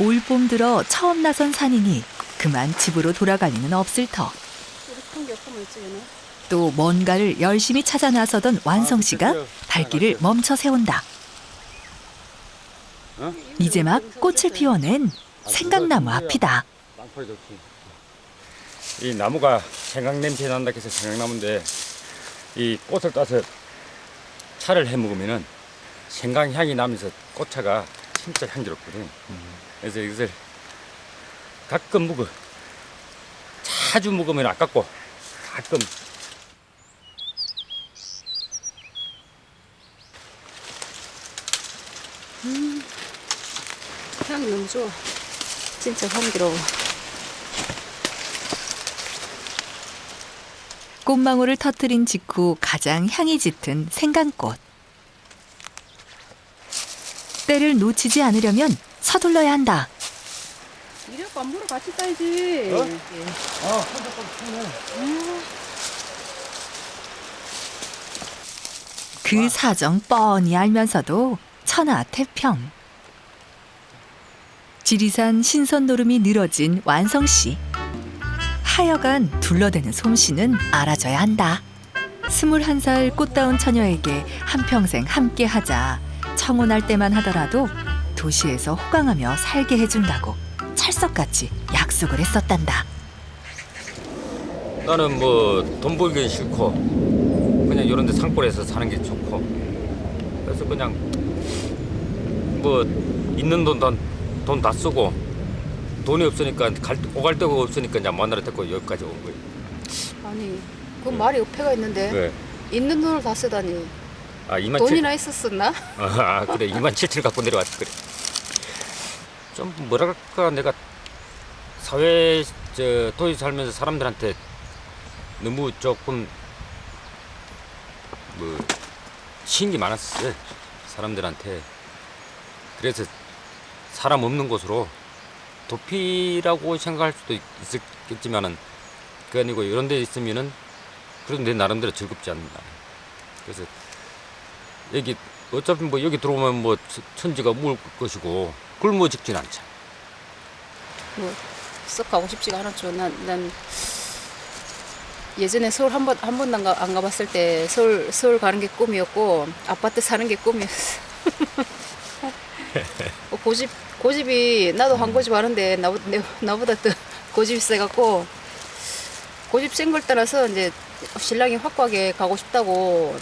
올봄 들어 처음 나선 산이니 그만 집으로 돌아갈 리는 없을 터. 또 뭔가를 열심히 찾아 나서던 완성 씨가 발길을 멈춰 세운다. 어? 이제 막 꽃을 피워낸 생강나무 앞이다. 이 나무가 생강 냄새 난다 해서 생강나무인데 이 꽃을 따서 차를 해 먹으면은 생강 향이 나면서 꽃차가 진짜 향기롭거든. 그래서 이것을 가끔 먹어. 자주 먹으면 아깝고 가끔 향이 너무 좋아. 진짜 향기로워. 꽃망울을 터뜨린 직후 가장 향이 짙은 생강꽃. 때를 놓치지 않으려면 서둘러야 한다. 이래갖고 안무를 같이 따야지. 어? 예. 아, 혼자 꽃그 사정 뻔히 알면서도 천하태평. 지리산 신선 노름이 늘어진 완성 씨. 하여간 둘러대는 솜씨는 알아줘야 한다. 스물한 살 꽃다운 처녀에게 한평생 함께하자 청혼할 때만 하더라도 도시에서 호강하며 살게 해준다고 찰석같이 약속을 했었단다. 나는 뭐 돈 벌기는 싫고 그냥 이런 데 산골에서 사는 게 좋고 그래서 그냥 뭐 있는 돈돈 다 쓰고 돈이 없으니까 갈, 오갈 데가 없으니까 이제 만나러 데리고 여기까지 온 거예요. 아니, 그 말이 어폐가 있는데 왜? 있는 돈을 다 쓰다니. 아 2만 돈이나 있었었나? 아 그래 2만 7천 갖고 내려왔어 그래. 좀 뭐랄까 내가 사회 저 도시 살면서 사람들한테 너무 조금 뭐 신기 많았어 사람들한테 그래서 사람 없는 곳으로 도피라고 생각할 수도 있- 있겠지만은 그 아니고 이런 데 있으면은 그래도 내 나름대로 즐겁지 않나 그래서 여기 어차피 뭐 여기 들어오면 뭐 천- 천지가 무을 것이고 굶어 죽진 않잖아 뭐, 썩 가고 싶지가 않았죠. 난, 난 예전에 서울 한 번, 한 번도 안, 가, 안 가봤을 때 서울, 서울 가는 게 꿈이었고 아파트 사는 게 꿈이었어. 어, 고집, 고집이, 나도 한 고집 하는데 나보, 내, 나보다 더 고집이 세갖고 고집 센 걸 따라서 이제 신랑이 확고하게 가고 싶다고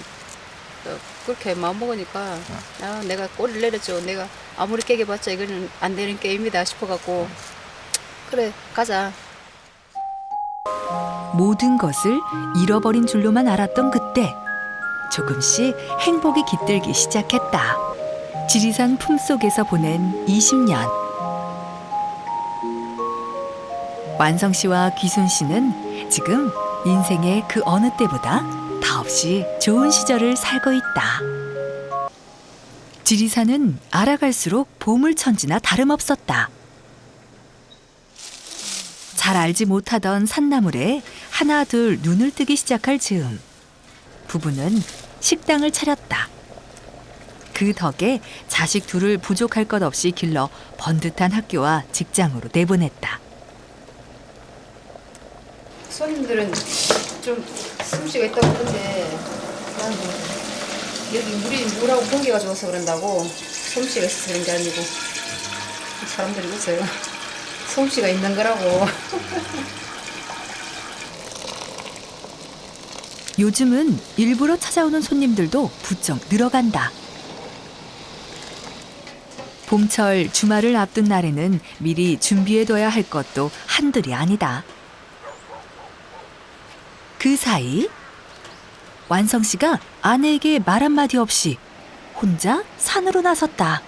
어, 그렇게 마음 먹으니까 아, 내가 꼬리를 내렸죠. 내가 아무리 깨개봤자 이거는 안 되는 게임이다 싶어갖고 그래 가자. 모든 것을 잃어버린 줄로만 알았던 그때 조금씩 행복이 깃들기 시작했다. 지리산 품속에서 보낸 20년. 완성 씨와 귀순 씨는 지금 인생의 그 어느 때보다 더없이 좋은 시절을 살고 있다. 지리산은 알아갈수록 보물천지나 다름없었다. 잘 알지 못하던 산나물에 하나 둘 눈을 뜨기 시작할 즈음 부부는 식당을 차렸다. 그 덕에 자식 둘을 부족할 것 없이 길러 번듯한 학교와 직장으로 내보냈다. 손님들은 좀 솜씨가 있다고 그러는데 나는 뭐 여기 물이 물하고 공기가 좋아서 그런다고 솜씨가 있어서 그런 게 아니고 사람들이 웃어요. 솜씨가 있는 거라고. 요즘은 일부러 찾아오는 손님들도 부쩍 늘어간다. 봄철 주말을 앞둔 날에는 미리 준비해둬야 할 것도 한둘이 아니다. 그 사이 완성 씨가 아내에게 말 한마디 없이 혼자 산으로 나섰다.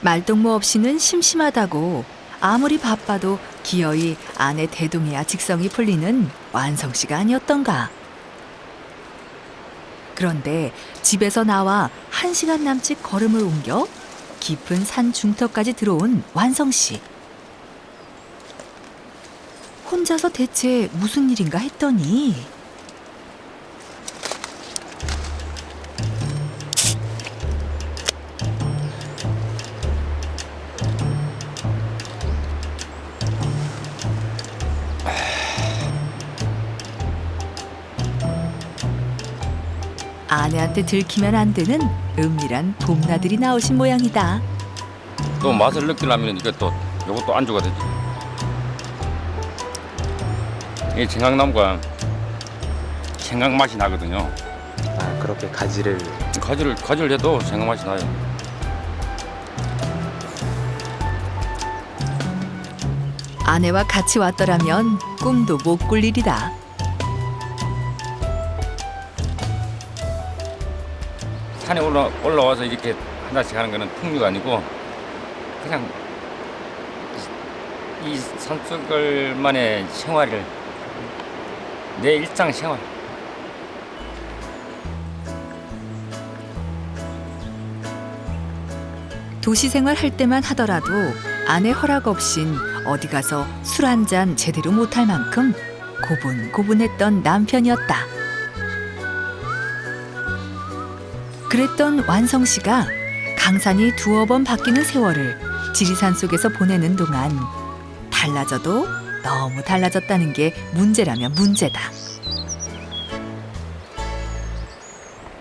말동무 없이는 심심하다고 아무리 바빠도 기어이 아내 대동해야 직성이 풀리는 완성 씨가 아니었던가. 그런데 집에서 나와 한 시간 남짓 걸음을 옮겨 깊은 산 중턱까지 들어온 완성 씨. 혼자서 대체 무슨 일인가 했더니 아내한테 들키면 안 되는 은밀한 봄나들이 나오신 모양이다. 또 맛을 느끼려면 이게 또 요것도 안주가 되지. 이 생강나무가 생강 맛이 나거든요. 아 그렇게 가지를 가지를 가지를 해도 생강 맛이 나요. 아내와 같이 왔더라면 꿈도 못 꿀 일이다. 산에 올라 올라와서 이렇게 하나씩 하는 거는 풍류가 아니고 그냥 이, 이 산속을만의 생활을 내 일상 생활. 도시 생활 할 때만 하더라도 아내 허락 없인 어디 가서 술 한 잔 제대로 못할 만큼 고분고분했던 남편이었다. 그랬던 완성 씨가 강산이 두어 번 바뀌는 세월을 지리산 속에서 보내는 동안 달라져도 너무 달라졌다는 게 문제라면 문제다.